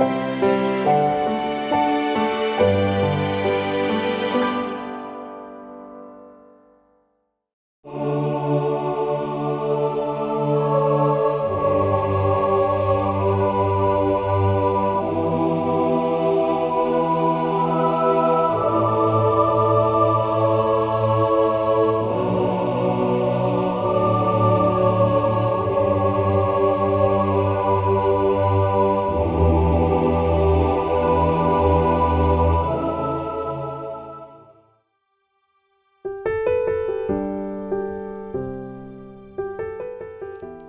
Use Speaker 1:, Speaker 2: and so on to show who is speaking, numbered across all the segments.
Speaker 1: Thank you.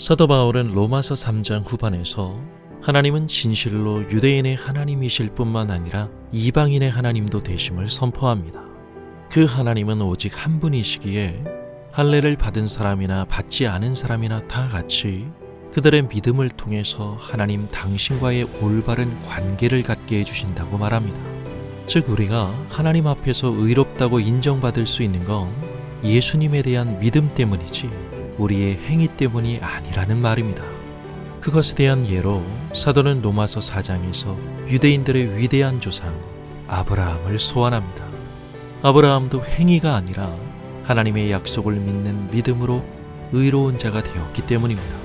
Speaker 2: 사도 바울은 로마서 3장 후반에서 하나님은 진실로 유대인의 하나님이실 뿐만 아니라 이방인의 하나님도 되심을 선포합니다. 그 하나님은 오직 한 분이시기에 할례를 받은 사람이나 받지 않은 사람이나 다 같이 그들의 믿음을 통해서 하나님 당신과의 올바른 관계를 갖게 해주신다고 말합니다. 즉, 우리가 하나님 앞에서 의롭다고 인정받을 수 있는 건 예수님에 대한 믿음 때문이지 우리의 행위 때문이 아니라는 말입니다. 그것에 대한 예로 사도는 로마서 4장에서 유대인들의 위대한 조상 아브라함을 소환합니다. 아브라함도 행위가 아니라 하나님의 약속을 믿는 믿음으로 의로운 자가 되었기 때문입니다.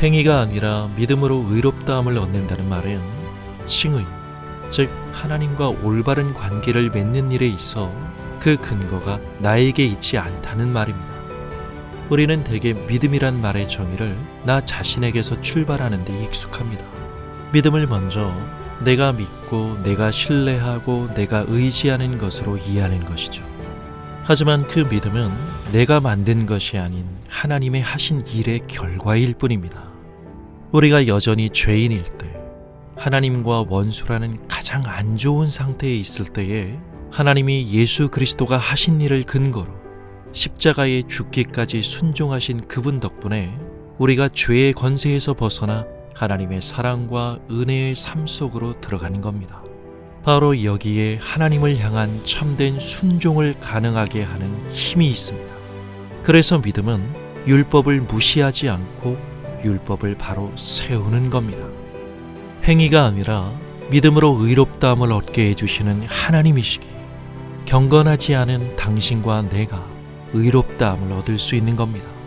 Speaker 2: 행위가 아니라 믿음으로 의롭다함을 얻는다는 말은 칭의, 즉 하나님과 올바른 관계를 맺는 일에 있어 그 근거가 나에게 있지 않다는 말입니다. 우리는 대개 믿음이란 말의 정의를 나 자신에게서 출발하는 데 익숙합니다. 믿음을 먼저 내가 믿고 내가 신뢰하고 내가 의지하는 것으로 이해하는 것이죠. 하지만 그 믿음은 내가 만든 것이 아닌 하나님의 하신 일의 결과일 뿐입니다. 우리가 여전히 죄인일 때, 하나님과 원수라는 가장 안 좋은 상태에 있을 때에 하나님이 예수 그리스도가 하신 일을 근거로 십자가에 죽기까지 순종하신 그분 덕분에 우리가 죄의 권세에서 벗어나 하나님의 사랑과 은혜의 삶 속으로 들어가는 겁니다. 바로 여기에 하나님을 향한 참된 순종을 가능하게 하는 힘이 있습니다. 그래서 믿음은 율법을 무시하지 않고 율법을 바로 세우는 겁니다. 행위가 아니라 믿음으로 의롭다함을 얻게 해주시는 하나님이시기 경건하지 않은 당신과 내가 의롭다함을 얻을 수 있는 겁니다.